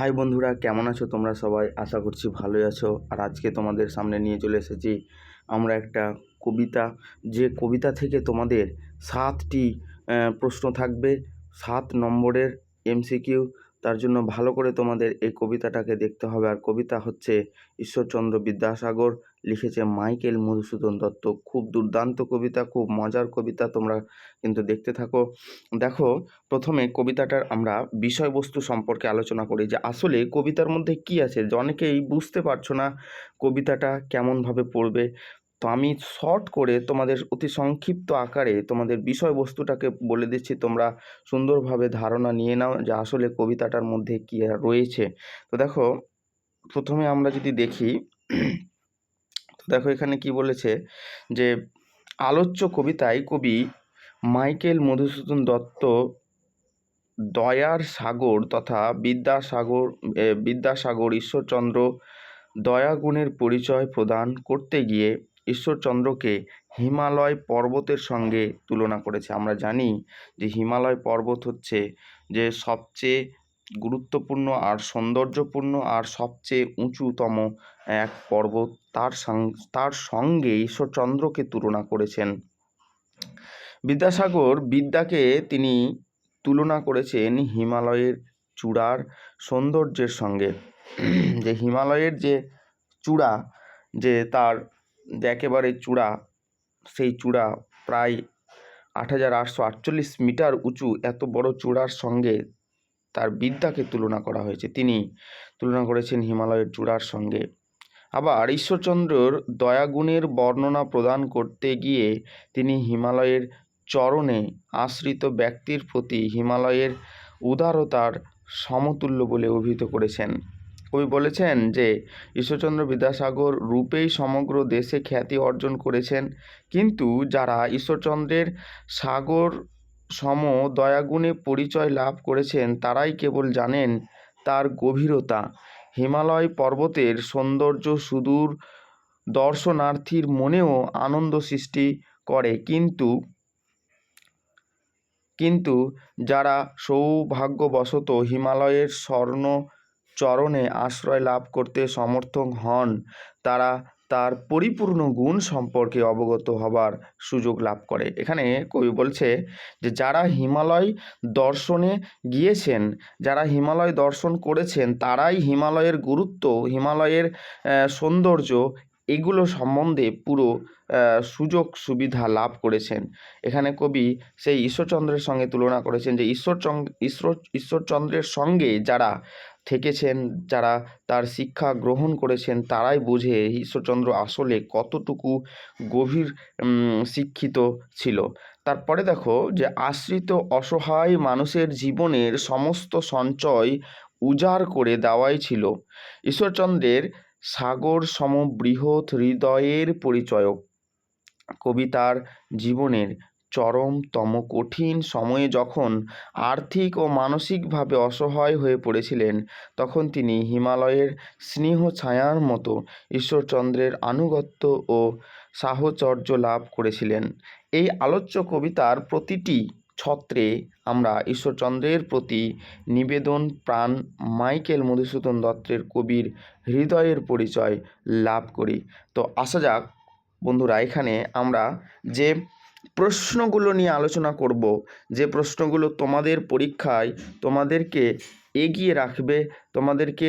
High বন্ধুরা, কেমন আছো তোমরা সবাই? আশা করছি ভালোই আছো। আর আজকে তোমাদের সামনে নিয়ে চলে এসেছি আমরা একটা কবিতা। যে কবিতা থেকে তোমাদের সাতটি প্রশ্ন থাকবে। সাত নম্বরের এমসিকিউ তার জন্য ভালো করে তোমাদের এই কবিতাটাকে দেখতে হবে। আর কবিতা হচ্ছে ঈশ্বরচন্দ্র বিদ্যাসাগর, লিখেছে মাইকেল মধুসূদন দত্ত। খুব দুর্দান্ত কবিতা, খুব মজার কবিতা তোমরা কিন্তু দেখতে থাকো। দেখো, প্রথমে কবিতাটার আমরা বিষয়বস্তু সম্পর্কে আলোচনা করি যে আসলে কবিতার মধ্যে কি আছে? অনেকেই বুঝতে পারছ না কবিতাটা কেমনভাবে পড়বে। তো আমি শর্ট করে তোমাদের অতি সংক্ষিপ্ত আকারে তোমাদের বিষয়বস্তুটাকে বলে দিচ্ছি। তোমরা সুন্দরভাবে ধারণা নিয়ে নাও যে আসলে কবিতাটার মধ্যে কী রয়েছে। তো দেখো, প্রথমে আমরা যদি দেখি, তো দেখো এখানে কি বলেছে যে, আলোচ্য কবিতায় কবি মাইকেল মধুসূদন দত্ত দয়ার সাগর তথা বিদ্যাসাগর বিদ্যাসাগর ঈশ্বরচন্দ্র দয়াগুণের পরিচয় প্রদান করতে গিয়ে ঈশ্বরচন্দ্রকে হিমালয় পর্বতের সঙ্গে তুলনা করেছে। আমরা জানি যে হিমালয় পর্বত হচ্ছে যে সবচেয়ে গুরুত্বপূর্ণ আর সৌন্দর্যপূর্ণ আর সবচেয়ে উঁচুতম এক পর্বত। তার তার সঙ্গে ঈশ্বরচন্দ্রকে তুলনা করেছেন। বিদ্যাসাগর বিদ্যাকে তিনি তুলনা করেছেন হিমালয়ের চূড়ার সৌন্দর্যের সঙ্গে। যে হিমালয়ের যে চূড়া, যে তার একেবারে চূড়া, সেই চূড়া প্রায় আট হাজার আটশো আটচল্লিশ মিটার উঁচু এত বড় চূড়ার সঙ্গে তার বিদ্যাকে তুলনা করা হয়েছে। তিনি তুলনা করেছেন হিমালয়ের চূড়ার সঙ্গে। আবার ঈশ্বরচন্দ্রর দয়াগুণের বর্ণনা প্রদান করতে গিয়ে তিনি হিমালয়ের চরণে আশ্রিত ব্যক্তির প্রতি হিমালয়ের উদারতার সমতুল্য বলে অভিহিত করেছেন। কবি বলেছেন যে, ঈশ্বরচন্দ্র বিদ্যাসাগর রূপেই সমগ্র দেশে খ্যাতি অর্জন করেছেন। কিন্তু যারা ঈশ্বরচন্দ্রের সাগর সম দয়াগুণে পরিচয় লাভ করেছেন, তারাই কেবল জানেন তার গভীরতা। হিমালয় পর্বতের সৌন্দর্য সুদূর দর্শনার্থীর মনেও আনন্দ সৃষ্টি করে। কিন্তু কিন্তু যারা সৌভাগ্যবশত হিমালয়ের স্বর্ণ চরণে আশ্রয় লাভ করতে সমর্থক হন, তারা তার পরিপূর্ণ গুণ সম্পর্কে অবগত হবার সুযোগ লাভ করে। এখানে কবি বলছে যে, যারা হিমালয় দর্শনে গিয়েছেন, যারা হিমালয় দর্শন করেছেন, তারাই হিমালয়ের গুরুত্ব, হিমালয়ের সৌন্দর্য, এগুলো সম্বন্ধে পুরো সুযোগ সুবিধা লাভ করেছেন। এখানে কবি সেই ঈশ্বরচন্দ্রের সঙ্গে তুলনা করেছেন যে ঈশ্বরচন্দ্র ঈশ্বর, ঈশ্বরচন্দ্রের সঙ্গে যারা থেকেছেন যারা তার শিক্ষা গ্রহণ করেছেন, তারাই বোঝে ঈশ্বরচন্দ্র আসলে কতটুকু গভীর শিক্ষিত ছিল। তারপরে দেখো যে, আশ্রিত অসহায় মানুষের জীবনের সমস্ত সঞ্চয় উজাড় করে দেওয়াই ছিল ঈশ্বরচন্দ্রের সাগর সম বৃহৎ হৃদয়ের পরিচয়ক কবিতার জীবনের চরমতম কঠিন সময়ে যখন আর্থিক ও মানসিকভাবে অসহায় হয়ে পড়েছিলেন, তখন তিনি হিমালয়ের স্নেহ ছায়ার মতো ঈশ্বরচন্দ্রের আনুগত্য ও সাহচর্য লাভ করেছিলেন। এই আলোচ্য কবিতার প্রতিটি ছত্রে আমরা ঈশ্বরচন্দ্রের প্রতি নিবেদন, প্রাণ, মাইকেল মধুসূদন দত্তের কবির হৃদয়ের পরিচয় লাভ করি। তো আসা যাক বন্ধুরা, এখানে আমরা যে প্রশ্নগুলো নিয়ে আলোচনা করব। যে প্রশ্নগুলো তোমাদের পরীক্ষায় তোমাদেরকে এগিয়ে রাখবে, তোমাদেরকে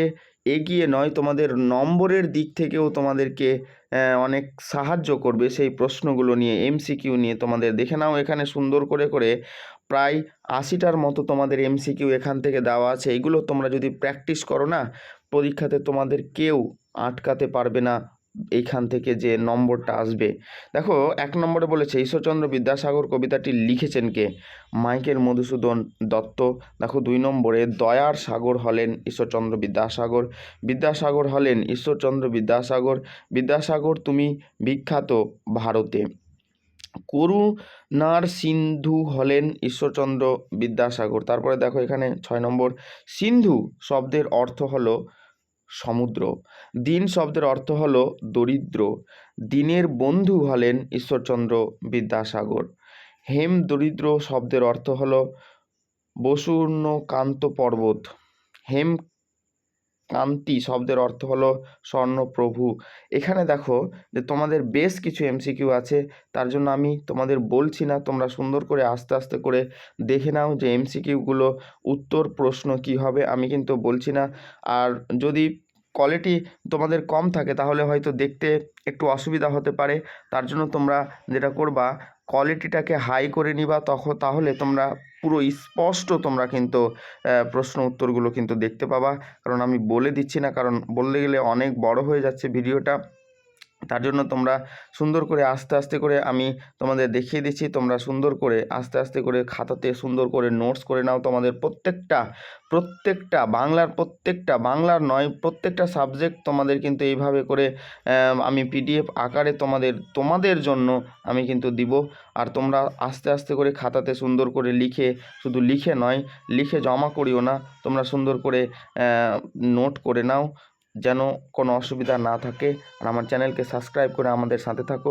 এগিয়ে নয়, তোমাদের নম্বরের দিক থেকেও তোমাদেরকে অনেক সাহায্য করবে সেই প্রশ্নগুলো নিয়ে, এমসিকিউ নিয়ে তোমাদের। দেখে নাও এখানে সুন্দর করে করে প্রায় আশিটার মতো তোমাদের এমসিকিউ এখান থেকে দেওয়া আছে। এগুলো তোমরা যদি প্র্যাকটিস করো না, পরীক্ষাতে তোমাদের কেউ আটকাতে পারবে না। এইখান থেকে যে নম্বরটা আসবে। দেখো, এক নম্বরে বলেছে, ঈশ্বরচন্দ্র বিদ্যাসাগর কবিতাটি লিখেছেন কে? মাইকেল মধুসূদন দত্ত। দেখো, দুই নম্বরে, দয়ার সাগর হলেন ঈশ্বরচন্দ্র বিদ্যাসাগর। বিদ্যাসাগর হলেন ঈশ্বরচন্দ্র বিদ্যাসাগর। বিদ্যাসাগর, তুমি বিখ্যাত ভারতে। করুণার সিন্ধু হলেন ঈশ্বরচন্দ্র বিদ্যাসাগর। তারপরে দেখো, এখানে ছয় নম্বর, সিন্ধু শব্দের অর্থ হলো সমুদ্র। দিন শব্দের অর্থ হল দরিদ্র। দিনের বন্ধু হলেন ঈশ্বরচন্দ্র বিদ্যাসাগর। হেম দরিদ্র শব্দের অর্থ হল বসুর্ণকান্ত পর্বত। হেম কান্তি শব্দের অর্থ হলো স্বর্ণপ্রভু এখানে দেখো যে তোমাদের বেশ কিছু এমসিকিউ আছে, তার জন্য আমি তোমাদের বলছি না, তোমরা সুন্দর করে আস্তে আস্তে করে দেখে নাও যে এমসিকিউগুলো উত্তর প্রশ্ন কি হবে, আমি কিন্তু বলছি না। আর যদি কোয়ালিটি তোমাদের কম থাকে, তাহলে হয়তো দেখতে একটু অসুবিধা হতে পারে। তার জন্য তোমরা যেটা করবা কোয়ালিটিটাকে হাই করে নিবা তখন তাহলে তোমরা পুরো স্পষ্ট তোমরা কিন্তু প্রশ্ন উত্তরগুলো কিন্তু দেখতে পাবা। কারণ আমি বলে দিচ্ছি না, কারণ বলতে গেলে অনেক বড় হয়ে যাচ্ছে ভিডিওটা। তার জন্য তোমরা সুন্দর করে আস্তে আস্তে করে আমি তোমাদের দেখিয়ে দিচ্ছি। তোমরা সুন্দর করে আস্তে আস্তে করে খাতাতে সুন্দর করে নোটস করে নাও তোমাদের প্রত্যেকটা প্রত্যেকটা বাংলার প্রত্যেকটা, বাংলার নয়, প্রত্যেকটা সাবজেক্ট তোমাদের কিন্তু এইভাবে করে আমি পিডিএফ আকারে তোমাদের তোমাদের জন্য আমি কিন্তু দিব। আর তোমরা আস্তে আস্তে করে খাতাতে সুন্দর করে লিখে, শুধু লিখে নয়, লিখে জমা করিও না। তোমরা সুন্দর করে নোট করে নাও। যেন কোনো অসুবিধা না থাকে। আর আমার চ্যানেলকে সাবস্ক্রাইব করে আমাদের সাথে থাকো।